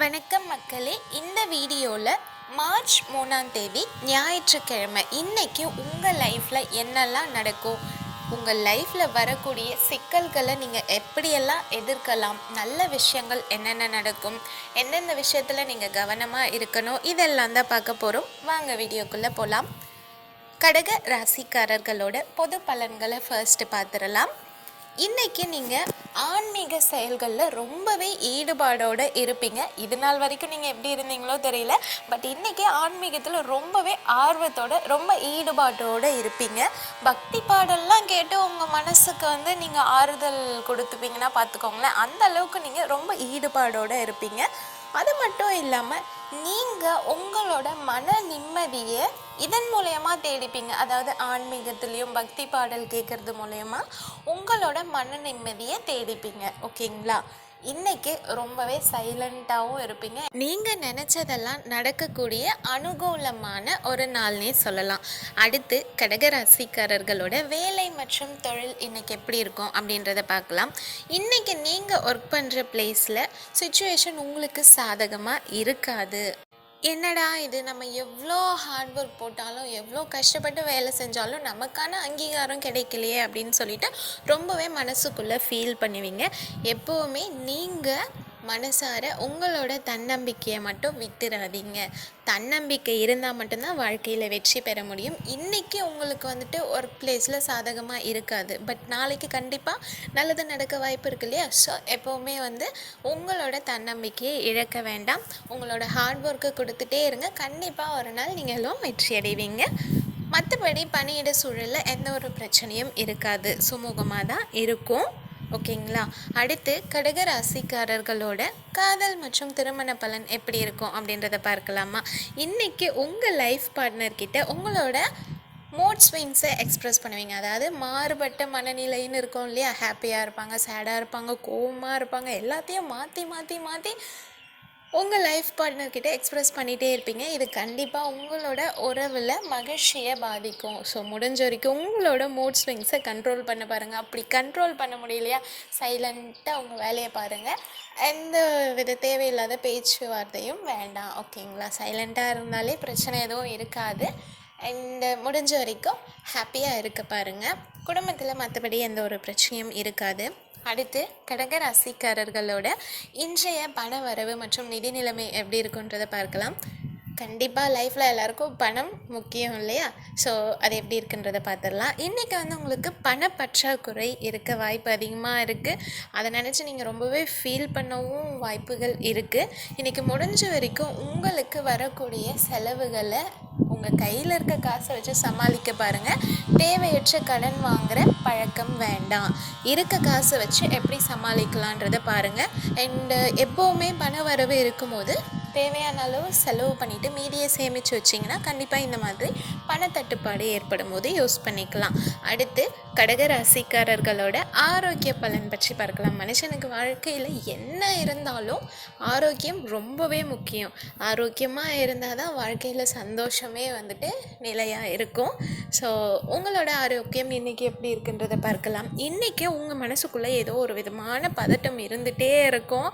வணக்கம் மக்களே. இந்த வீடியோவில் மார்ச் மூணாம் தேதி ஞாயிற்றுக்கிழமை இன்னைக்கு உங்கள் லைஃப்பில் என்னெல்லாம் நடக்கும்? உங்கள் லைஃப்பில் வரக்கூடிய சிக்கல்களை நீங்கள் எப்படியெல்லாம் எதிர்க்கலாம்? நல்ல விஷயங்கள் என்னென்ன நடக்கும்? எந்தெந்த விஷயத்தில் நீங்கள் கவனமாக இருக்கணும்? இதெல்லாம் தான் பார்க்க போகிறோம் வாங்க வீடியோக்குள்ளே போகலாம் கடக ராசிக்காரர்களோட பொது பலன்களை ஃபர்ஸ்ட் பார்த்துடலாம். இன்றைக்கி நீங்கள் ஆன்மீக செயல்களில் ரொம்பவே ஈடுபாடோடு இருப்பீங்க. இது நாள் வரைக்கும் நீங்கள் எப்படி இருந்தீங்களோ தெரியல. பட் இன்றைக்கி ஆன்மீகத்தில் ரொம்பவே ஆர்வத்தோட ரொம்ப ஈடுபாட்டோடு இருப்பீங்க. பக்தி பாடல்லாம் கேட்டு உங்கள் மனசுக்கு வந்து நீங்கள் ஆறுதல் கொடுத்துப்பீங்கன்னா பார்த்துக்கோங்களேன் அந்த அளவுக்கு நீங்கள் ரொம்ப ஈடுபாடோடு இருப்பீங்க. அது மட்டும் இல்லாமல் நீங்கள் உங்களோட மன நிம்மதியை இதன் மூலயமா தேடிப்பீங்க. அதாவது ஆன்மீகத்துலேயும் பக்தி பாடல் கேட்குறது மூலயமா உங்களோட மன நிம்மதியை தேடிப்பீங்க. ஓகேங்களா? இன்னைக்கு ரொம்பவே சைலண்ட்டாகவும் இருப்பீங்க. நீங்கள் நினச்சதெல்லாம் நடக்கக்கூடிய அனுகூலமான ஒரு நாள்னே சொல்லலாம். அடுத்து கடகராசிக்காரர்களோட வேலை மற்றும் தொழில் இன்னைக்கு எப்படி இருக்கும் அப்படின்றத பார்க்கலாம். இன்னைக்கு நீங்கள் ஒர்க் பண்ணுற பிளேஸில் சுச்சுவேஷன் உங்களுக்கு சாதகமாக இருக்காது. என்னடா இது? நம்ம எவ்வளோ ஹார்ட் ஒர்க் போட்டாலும் எவ்வளோ கஷ்டப்பட்டு வேலை செஞ்சாலும் நமக்கான அங்கீகாரம் கிடைக்கலையே அப்படின்னு சொல்லிட்டு ரொம்பவே மனசுக்குள்ளே ஃபீல் பண்ணுவீங்க. எப்போவுமே நீங்கள் மனசார உங்களோட தன்னம்பிக்கையை மட்டும் விட்டுறாதீங்க தன்னம்பிக்கை இருந்தால் மட்டும்தான் வாழ்க்கையில் வெற்றி பெற முடியும். இன்றைக்கி உங்களுக்கு வந்துட்டு ஒர்க் பிளேஸில் சாதகமாக இருக்காது. பட் நாளைக்கு கண்டிப்பாக நல்லது நடக்க வாய்ப்பு இருக்கு இல்லையா? ஸோ எப்போவுமே வந்து உங்களோட தன்னம்பிக்கையை இழக்க வேண்டாம். உங்களோட ஹார்ட் ஒர்க்கை கொடுத்துட்டே இருங்க. கண்டிப்பாக ஒரு நாள் நீங்களும் வெற்றி அடைவீங்க. மற்றபடி பணியிட சூழலில் எந்த ஒரு பிரச்சனையும் இருக்காது. சுமூகமாக தான் இருக்கும். ஓகேங்களா? அடுத்து கடக ராசிக்காரர்களோட காதல் மற்றும் திருமண பலன் எப்படி இருக்கும் அப்படின்றத பார்க்கலாமா? இன்றைக்கி உங்கள் லைஃப் பார்ட்னர்கிட்ட உங்களோட மூட் ஸ்விங்ஸை எக்ஸ்ப்ரெஸ் பண்ணுவீங்க. அதாவது மாறுபட்ட மனநிலைன்னு இருக்கும் இல்லையா? ஹாப்பியாக இருப்பாங்க சேடாக இருப்பாங்க கோவமாக இருப்பாங்க எல்லாத்தையும் மாற்றி மாற்றி மாற்றி உங்கள் லைஃப் பார்ட்னர்கிட்ட எக்ஸ்ப்ரெஸ் பண்ணிகிட்டே இருப்பீங்க. இது கண்டிப்பாக உங்களோட உறவில் மகிழ்ச்சியை பாதிக்கும். ஸோ முடிஞ்ச வரைக்கும் உங்களோட மூட் ஸ்விங்ஸை கண்ட்ரோல் பண்ண பாருங்கள் அப்படி கண்ட்ரோல் பண்ண முடியலையா? சைலண்ட்டாக உங்கள் வேலையை பாருங்கள் எந்த வித தேவையில்லாத பேச்சுவார்த்தையும் வேண்டாம். ஓகேங்களா சைலண்ட்டாக இருந்தாலே பிரச்சனை எதுவும் இருக்காது. அண்ட் முடிஞ்ச வரைக்கும் ஹாப்பியாக இருக்க பாருங்கள் குடும்பத்தில் மற்றபடி எந்த ஒரு பிரச்சனையும் இருக்காது. அடுத்து கடக ராசிக்காரர்களோட இன்றைய பண வரவு மற்றும் நிதி நிலைமை எப்படி இருக்குன்றதை பார்க்கலாம். கண்டிப்பாக லைஃப்பில் எல்லாருக்கும் பணம் முக்கியம் இல்லையா? ஸோ அது எப்படி இருக்குன்றதை பார்த்துடலாம். இன்றைக்கி வந்து உங்களுக்கு பணப்பற்றாக்குறை இருக்க வாய்ப்பு அதிகமாக இருக்குது அதை நினச்சி நீங்கள் ரொம்பவே ஃபீல் பண்ணவும் வாய்ப்புகள் இருக்குது இன்றைக்கி முடிஞ்ச வரைக்கும் உங்களுக்கு வரக்கூடிய செலவுகளை உங்கள் கையில் இருக்க காசை வச்சு சமாளிக்க பாருங்கள் தேவையற்ற கடன் வாங்குகிற பழக்கம் வேண்டாம். இருக்க காசை வச்சு எப்படி சமாளிக்கலான்றதை பாருங்கள் அண்டு எப்போவுமே பண வரவு இருக்கும்போது தேவையான அளவு செலவு பண்ணிவிட்டு மீதியை சேமித்து வச்சிங்கன்னா கண்டிப்பாக இந்த மாதிரி பணத்தட்டுப்பாடு ஏற்படும் போது யூஸ் பண்ணிக்கலாம். அடுத்து கடக ராசிக்காரர்களோட ஆரோக்கிய பலன் பற்றி பார்க்கலாம். மனுஷனுக்கு வாழ்க்கையில் என்ன இருந்தாலும் ஆரோக்கியம் ரொம்பவே முக்கியம். ஆரோக்கியமாக இருந்தால் தான் வாழ்க்கையில் சந்தோஷமே வந்துட்டு நிலையாக இருக்கும். ஸோ உங்களோட ஆரோக்கியம் இன்றைக்கி எப்படி இருக்குன்றதை பார்க்கலாம். இன்றைக்கி உங்கள் மனசுக்குள்ளே ஏதோ ஒரு விதமான பதட்டம் இருந்துகிட்டே இருக்கும்.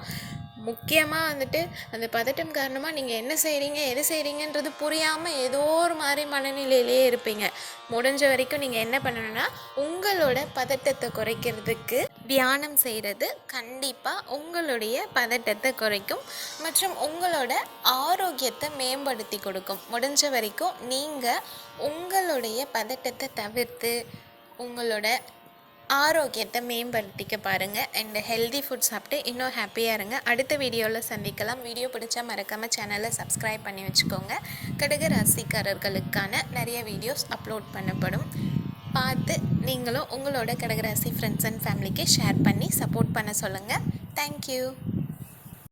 முக்கியமாக வந்துட்டு அந்த பதட்டம் காரணமாக நீங்கள் என்ன செய்கிறீங்க எது செய்கிறீங்கன்றது புரியாமல் ஏதோ ஒரு மாதிரி மனநிலையிலேயே இருப்பீங்க. முடிஞ்ச வரைக்கும் நீங்கள் என்ன பண்ணணும்னா உங்களோட பதட்டத்தை குறைக்கிறதுக்கு தியானம் செய்கிறது கண்டிப்பாக உங்களுடைய பதட்டத்தை குறைக்கும் மற்றும் உங்களோட ஆரோக்கியத்தை மேம்படுத்தி கொடுக்கும். முடிஞ்ச வரைக்கும் நீங்கள் உங்களுடைய பதட்டத்தை தவிர்த்து உங்களோட ஆரோக்கியத்தை மேம்படுத்திக்க பாருங்கள் அண்ட் ஹெல்தி ஃபுட் சாப்பிட்டு இன்னும் ஹாப்பியாக இருங்க. அடுத்த வீடியோவில் சந்திக்கலாம். வீடியோ பிடிச்சா மறக்காமல் சேனலை சப்ஸ்கிரைப் பண்ணி வச்சுக்கோங்க. கடக ராசிக்காரர்களுக்கான நிறைய வீடியோஸ் அப்லோட் பண்ணப்படும். பார்த்து நீங்களும் உங்களோட கடகராசி ஃப்ரெண்ட்ஸ் அண்ட் ஃபேமிலிக்கு ஷேர் பண்ணி சப்போர்ட் பண்ண சொல்லுங்கள் தேங்க்யூ